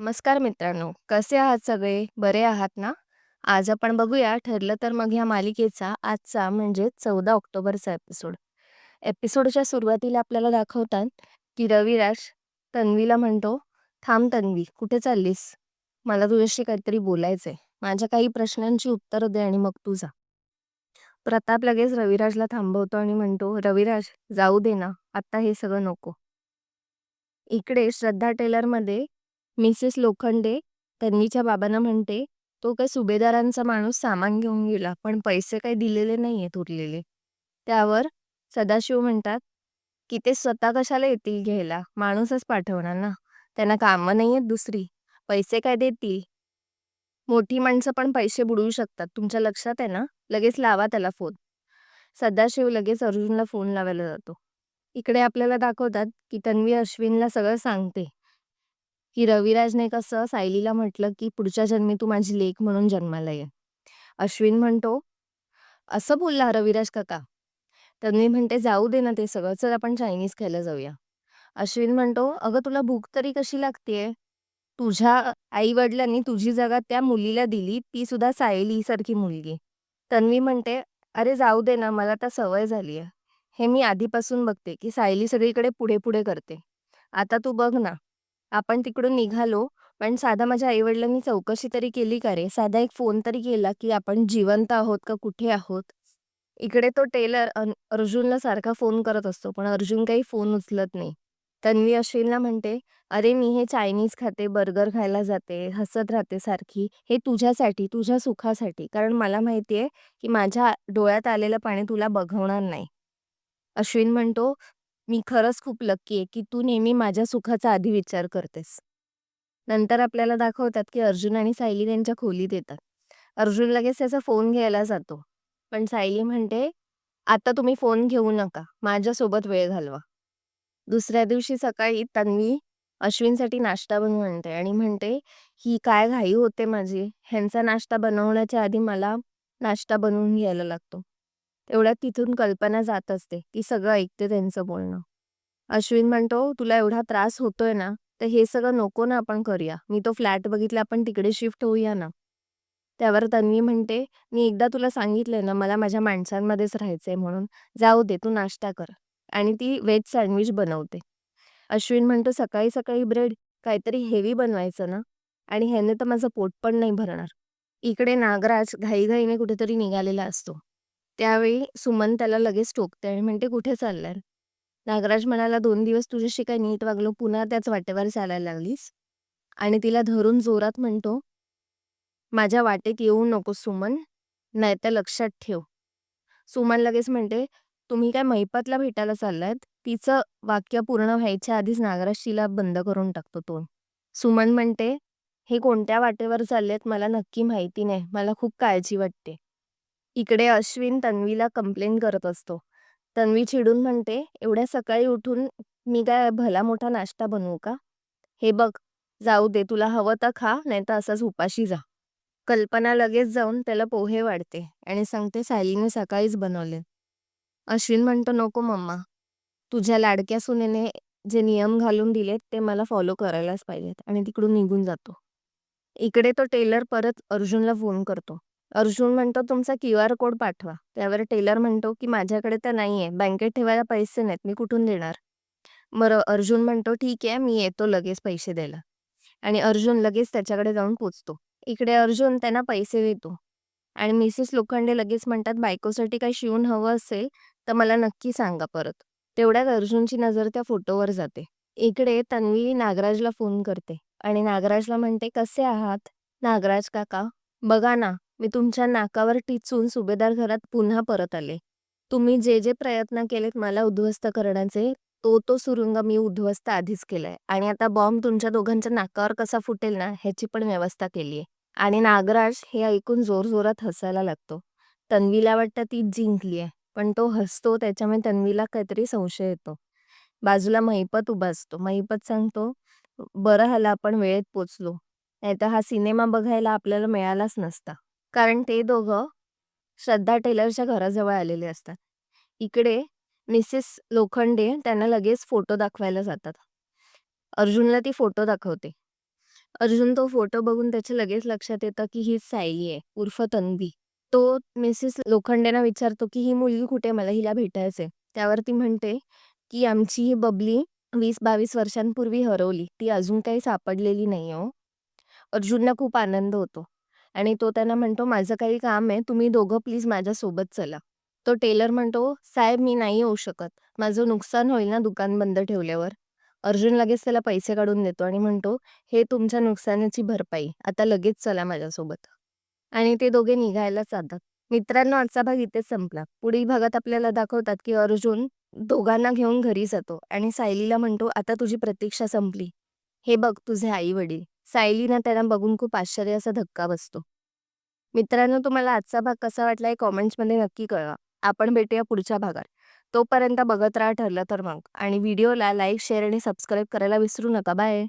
नमस्कार मित्रांनो कसे आहात सगळे? बरे आहात ना? आज आपण बघूया ठरलं तर मग ह्या मालिकेचा आजचा म्हणजे चौदा ऑक्टोबरचा एपिसोड. एपिसोडच्या सुरुवातीला आपल्याला दाखवतात की रविराज तन्वीला म्हणतो थांब तन्वी कुठे चाललीस? मला तुझ्याशी काहीतरी बोलायचंय. माझ्या काही प्रश्नांची उत्तरं दे आणि मग तू जा. प्रताप लगेच रविराजला थांबवतो आणि म्हणतो रविराज जाऊ दे ना आत्ता हे सगळं नको. इकडे श्रद्धा टेलरमध्ये मिसेस लोखंडे तन्वीच्या बाबांना म्हणते तो काय सुभेदारांचा माणूस सामान घेऊन गेला पण पैसे काही दिलेले नाहीयेत उरलेले. त्यावर सदाशिव म्हणतात की ते स्वतः कशाला येतील घ्यायला? माणूसच पाठवणार ना? त्यांना कामं नाहीयेत दुसरी. पैसे काय देतील? मोठी माणसं पण पैसे बुडवू शकतात. तुमच्या लक्षात आहे ना? लगेच लावा त्याला फोन. सदाशिव लगेच अर्जुनला फोन लावायला जातो. इकडे आपल्याला दाखवतात की तन्वी अश्विनला सगळं सांगते. की रविराजने कसं सायलीला म्हटलं की पुढच्या जन्मी तू माझी लेक म्हणून जन्माला ये. अश्विन म्हणतो असं बोलला रविराज काका. तन्वी म्हणते जाऊ दे ना ते सगळं चल आपण चायनीज खायला जाऊया. अश्विन म्हणतो अगं तुला भूक तरी कशी लागतेय? तुझ्या आई वडिलांनी तुझी जागा त्या मुलीला दिली ती सुद्धा सायली सारखी मुलगी. तन्वी म्हणते अरे जाऊ दे ना मला आता सवय झाली आहे. हे मी आधीपासून बघते की सायली सगळीकडे पुढे पुढे करते. आता तू बघ ना. आपण तिकडून निघालो. पण साधा माझ्या आईवडिलांनी चौकशी तरी केली का रे? साधा एक फोन तरी केला की आपण जिवंत आहोत का कुठे आहोत? इकडे तो टेलर अर्जुनला सारखा फोन करत असतो पण अर्जुन काही फोन उचलत नाही. तन्वी अश्विनला म्हणते अरे मी हे चायनीज खाते बर्गर खायला जाते हसत राहते सारखी. हे तुझ्यासाठी तुझ्या सुखासाठी. कारण मला माहिती आहे की माझ्या डोळ्यात आलेलं पाणी तुला बघवणार नाही. अश्विन म्हणतो मी खरंच खूप लक्की आहे की तू नेहमी माझ्या सुखाचा आधी विचार करतेस. नंतर आपल्याला दाखवतात की अर्जुन आणि सायली त्यांच्या खोलीत येतात. अर्जुन लगेच त्याचा फोन घ्यायला जातो. पण सायली म्हणते आता तुम्ही फोन घेऊ नका. माझ्यासोबत वेळ घालवा. दुसऱ्या दिवशी सकाळी तन्वी अश्विनसाठी नाश्ता बनवून आणते आणि म्हणते ही काय घाई होते माझी. ह्यांचा नाश्ता बनवण्याच्या आधी मला नाश्ता बनवून घ्यायला लागतो. तेवढ्यात तिथून कल्पना जात असते ती सगळं ऐकते त्यांचं बोलणं. अश्विन म्हणतो तुला एवढा त्रास होतोय ना तर हे सगळं नको ना आपण करूया. मी तो फ्लॅट बघितला आपण तिकडे शिफ्ट होऊया ना. त्यावर तन्वी म्हणते मी एकदा तुला सांगितलंय ना मला माझ्या माणसांमध्येच राहायचंय म्हणून. जाऊ दे तू नाश्ता कर. आणि ती व्हेज सँडविच बनवते. अश्विन म्हणतो सकाळी सकाळी ब्रेड काहीतरी हेवी बनवायचं ना? आणि ह्याने तर माझं पोट पण नाही भरणार. इकडे नागराज घाईघाईने कुठेतरी निघालेला असतो. त्यावेळी सुमन त्याला लगेच टोकते आणि म्हणते कुठे चाललाय? नागराज म्हणाला दोन दिवस तुझ्याशी काय नीट वागलो पुन्हा त्याच वाटेवर चालायला लागलीस. आणि तिला धरून जोरात म्हणतो माझ्या वाटेत येऊ नको सुमन नाही तर लक्षात ठेव. सुमन लगेच म्हणते तुम्ही काय मैपतला भेटायला चाललायत? तिचं वाक्य पूर्ण व्हायच्या आधीच नागराज तिला बंद करून टाकतो तो सुमन म्हणते हे कोणत्या वाटेवर चाललेत मला नक्की माहिती नाही. मला खूप काळजी वाटते. इकडे अश्विन तन्वीला कंप्लेन करत असतो. तन्वी चिडून म्हणते एवढ्या सकाळी उठून मी काय भला मोठा नाश्ता बनवू का? हे बघ जाऊ दे तुला हवं तर खा नाही तर असंच उपाशी जा. कल्पना लगेच जाऊन त्याला पोहे वाढते आणि सांगते सायलीने सकाळीच बनवले. अश्विन म्हणतो नको मम्मा. तुझ्या लाडक्या सुनेने जे नियम घालून दिलेत ते मला फॉलो करायलाच पाहिजेत आणि तिकडून निघून जातो. इकडे तो टेलर परत अर्जुनला फोन करतो. अर्जुन म्हणतो तुमचा क्यू आर कोड पाठवा. त्यावर टेलर म्हणतो की माझ्याकडे तर नाहीये. बँकेत ठेवायला पैसे नाहीत. मी कुठून देणार? मग अर्जुन म्हणतो ठीक आहे. मी येतो लगेच पैसे द्यायला. आणि अर्जुन लगेच त्याच्याकडे जाऊन पोचतो. इकडे अर्जुन त्यांना पैसे देतो. आणि मिसेस लोखंडे लगेच म्हणतात बायकोसाठी काही शिवून हवं असेल तर मला नक्की सांगा परत. तेवढ्यात अर्जुनची नजर त्या फोटोवर जाते. इकडे तन्वी नागराजला फोन करते. आणि नागराजला म्हणते कसे आहात? नागराज काका बघा ना मी तुमच्या नाकावर टिचून सुभेदार घरात पुन्हा परत आले. तुम्ही जे जे प्रयत्न केलेत मला उद्ध्वस्त करण्याचे तो तो सुरुंग मी उद्ध्वस्त आधीच केलाय. आणि आता बॉम्ब तुमच्या दोघांच्या नाकावर कसा फुटेल ना ह्याची पण व्यवस्था केलीये. आणि नागराज हे ऐकून जोर जोरात हसायला लागतो. तन्वीला वाटतं ती जिंकलीये पण तो हसतो त्याच्यामुळे तन्वीला काहीतरी संशय येतो. बाजूला महिपत उभा असतो. महिपत सांगतो बरं झालं आपण वेळेत पोचलो. नाहीतर हा सिनेमा बघायला आपल्याला मिळालाच नसता. कारण ते दोघं श्रद्धा टेलरच्या घराजवळ आलेले असतात इकडे मिसेस लोखंडे त्यांना लगेच फोटो दाखवायला जातात अर्जुनला ती फोटो दाखवते अर्जुन तो फोटो बघून त्याच्या लगेच लक्षात येतं की हीच सायली आहे उर्फ तन्वी. तो मिसेस लोखंडेंना विचारतो की ही मुलगी कुठे मला हिला भेटायचंय. त्यावर ती म्हणते की आमची ही बबली 20-22 वर्षांपूर्वी हरवली. ती अजून काही सापडलेली नाही हो. अर्जुनला खूप आनंद होतो आणि तो त्यांना म्हणतो माझं काही काम आहे तुम्ही दोघं प्लीज माझ्यासोबत चला. तो टेलर म्हणतो साहेब मी नाही येऊ शकत. माझं नुकसान होईल ना दुकान बंद ठेवल्यावर. अर्जुन लगेच त्याला पैसे काढून देतो आणि म्हणतो हे तुमच्या नुकसानाची भरपाई. आता लगेच चला माझ्यासोबत. आणि ते दोघे निघायला जातात. मित्रांनो आजचा भाग इथेच संपला. पुढील भागात आपल्याला दाखवतात की अर्जुन दोघांना घेऊन घरी जातो आणि सायलीला म्हणतो आता तुझी प्रतीक्षा संपली. हे बघ तुझे आई वडील. सायलीना त्यांना बघून खूप आश्चर्य असा धक्का बसतो. मित्रांनो तुम्हाला आजचा भाग कसा वाटला हे कॉमेंट्समध्ये नक्की कळवा. आपण भेटूया पुढच्या भागात. तोपर्यंत बघत राहा ठरलं तर मग आणि व्हिडिओला लाईक शेअर आणि सबस्क्राईब करायला विसरू नका. बाय.